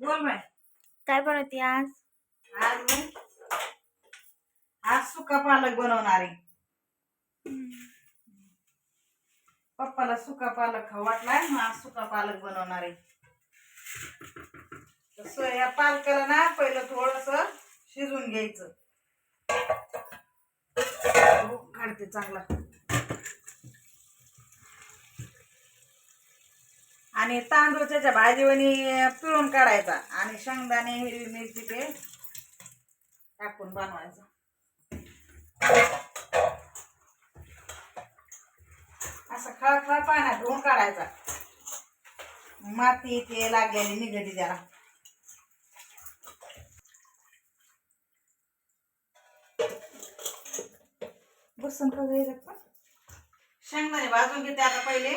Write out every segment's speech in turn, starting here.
बोल बाय काय बनवते आज? आज मी? आज सुका पालक बनवणार आहे. पप्पाला सुका पालक खाऊ वाटलाय मग आज सुका पालक बनवणार आहे. या पालकाला ना पहिलं थोडस शिजून घ्यायचं. हो, काढते चांगला. आणि तांदूळच्या भाजीवणी पिळून काढायचा आणि शेंगदाणे हिरवी मिरची ते टाकून बनवायचा. असं खळखळ पाण्यात धुवून काढायचा. माती ते लागलेली निघती त्याला बसून शेंगदाणे भाजून घेते आता पहिले.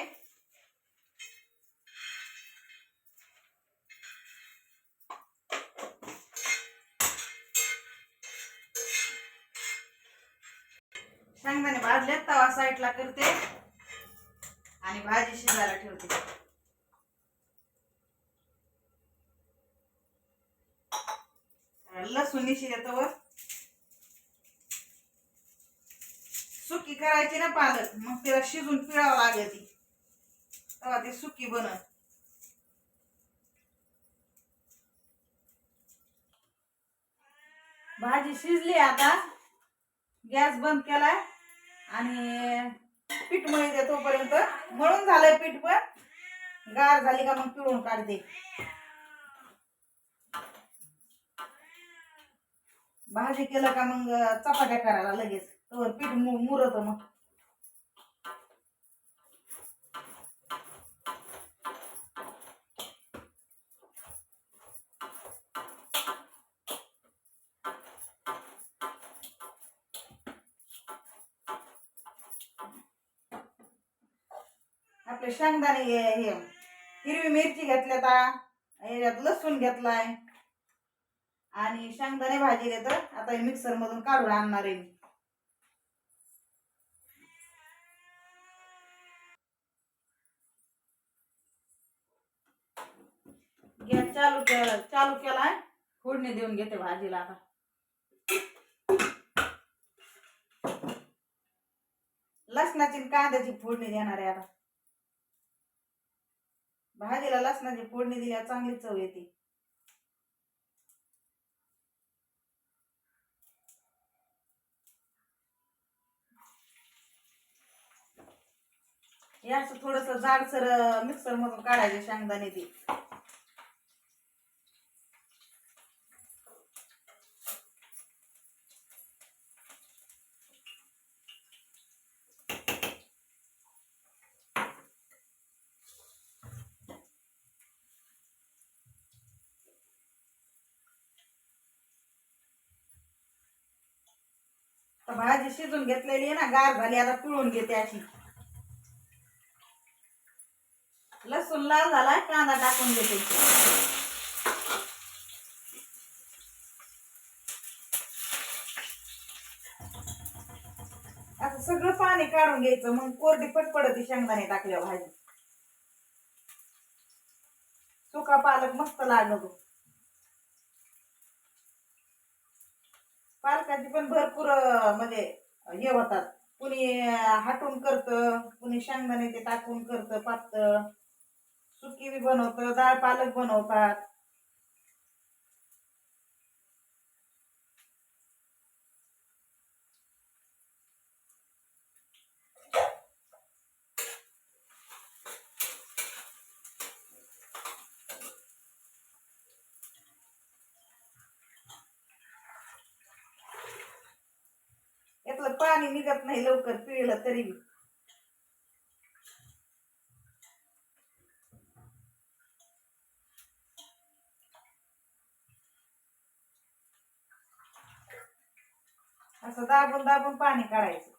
शेंगदाणे भाजले तवा साईडला करते. आणि भाजी शिजायला ठेवते. लसूण निशी वर सुकी करायची ना पालक मग तिला शिजून पिळावं ती. तेव्हा ती सुकी बन भाजी शिजली आता. गॅस बंद केलाय. आणि पीठ मळी तोपर्यंत. मळून झालंय पीठ पण. गार झाली का मग पिळून काढते. भाजी केलं का मग चपात्या करायला लगेच. तोवर पीठ मु- मुरत मग. आपले शेंगदाणे हे हे. हिरवी मिरची घेतल्यात याच्यात लसूण घेतलाय. आणि शेंगदाणे भाजी घेत आता मिक्सर मधून काढून आणणार आहे गॅस चालू केला चालू केलाय. फोडणी देऊन घेते भाजीला आता. लसणाची आणि कांद्याची फोडणी देणार आहे आता. भाजीला लसणाची फोडणी दिल्या चांगली चव येते. हे असं थोडस जाडसर मिक्सर मधून काढायचे शेंगदाणे ते. तर भाजी शिजून घेतलेली आहे ना गार झाली आता पिळून घेते अशी. लसूण लाल झाला कांदा टाकून घेते. असं सगळं पाणी काढून घ्यायचं मग कोरडी पटपडत शेंगदाणे टाकल्या भाजी. सुका पालक मस्त लागतो. पालकाची पण भरपूर म्हणजे हे होतात. कुणी हाटून करतं कुणी शेंगदाणे ते टाकून करतं पातळ. सुकी बी बनवतं डाळ पालक बनवतात. पाणी निघत नाही लवकर पिळलं तरी. बी असं दाबून दाबून पाणी काढायचं.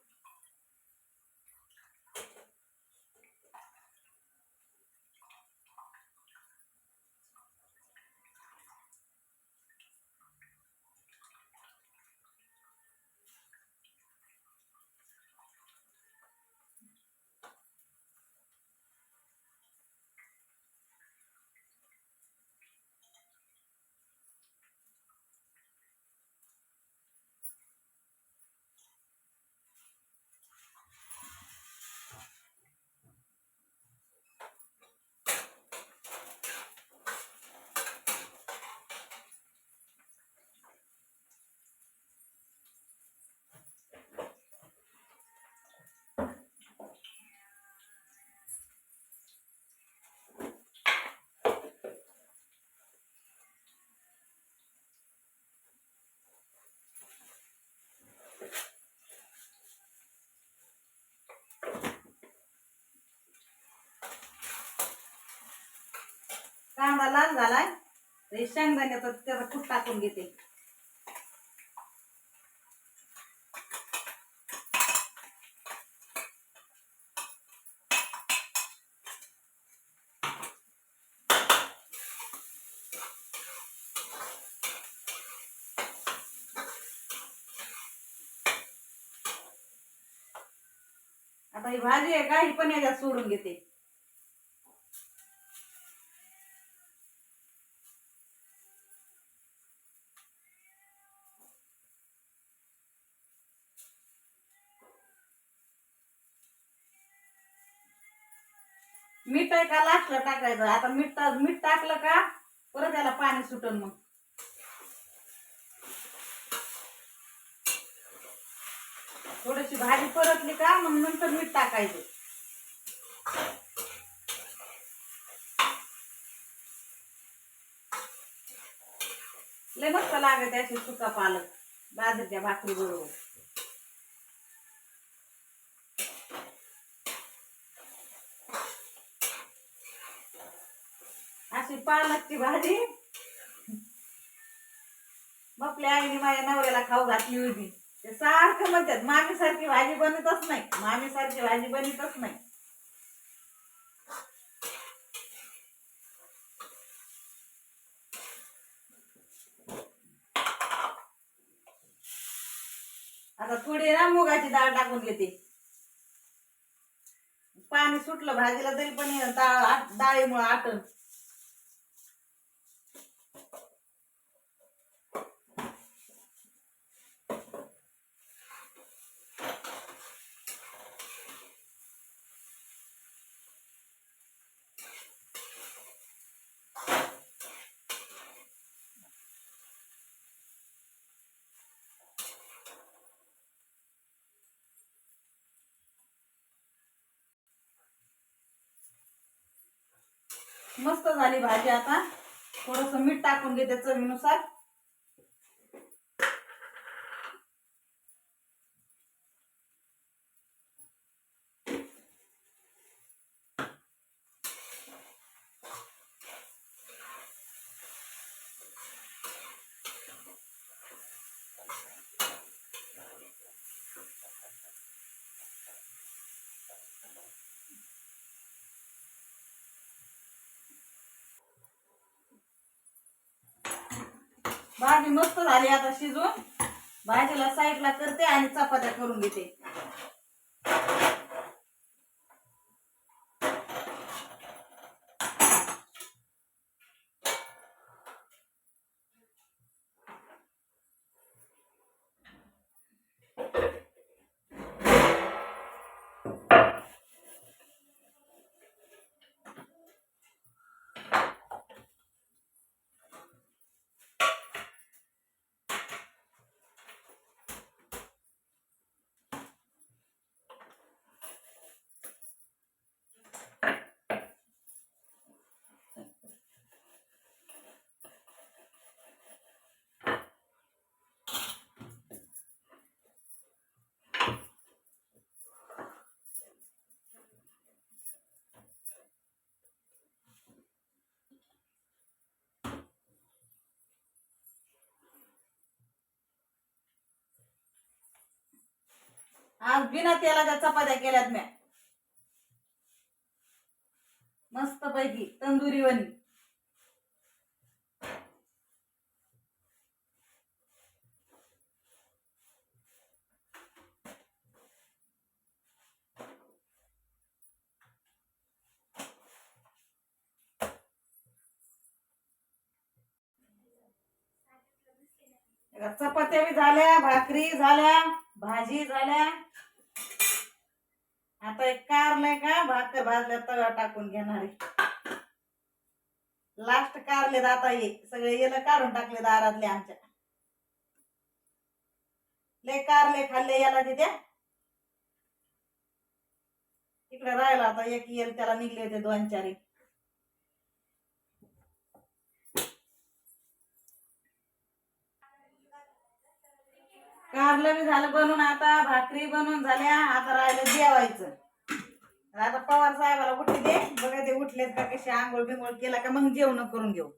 कांदा लाल झालाय. हे शेंगदाण्याचा त्याचा कूट टाकून घेते. आता ही भाजी आहे का? ही पण याच्यात सोडून घेते. मीठ आहे का लास्टला टाकायचं? आता मीठ मीठ टाकलं का परत त्याला पाणी सुटन मग. थोडीशी भाजी परतली का मग नंतर मीठ टाकायचं. लय मस्त लागत असे सुका पालक बाजरीच्या भाकरी बरोबर अशी पालकची भाजी. आपल्या आईने माझ्या नवऱ्याला खाऊ घातली होती. ते सारखं म्हणतात मामीसारखी भाजी बनतच नाही. मामीसारखी भाजी बनतच नाही. आता थोडी ना मुगाची डाळ टाकून घेते. पाणी सुटलं भाजीला तरी पण हे डाळ डाळीमुळे आटण. मस्त झाली भाजी आता. थोडंसं मीठ टाकून घेते चवीनुसार भाजी मस्त झाली आता शिजून. भाजीला साईडला करते आणि चपात्या करून घेते. आज बिना तेलाच्या चपात्या केल्यात म्या. मस्त पैकी तंदुरी चपात्या बी झाल्या भाकरी झाल्या भाजी झाल्या. आता एक कारलंय का? भाकर भाजल्या तव्या टाकून घेणारे लास्ट कारले आता ये सगळे येलं काढून टाकले दारातले आमच्या. लय कारले खाल्ले याला तिथे इकडे राहिला आता एक येल त्याला निघले होते दोन चारी कारलं बी झालं बनून आता भाकरी बनवून झाल्या आता राहिलं जेवायचं. आता पवार साहेबाला उठले दे. बघा ते उठलेत का कशी आंघोळ बिंघोळ केला का मग जेवण करून घेऊ.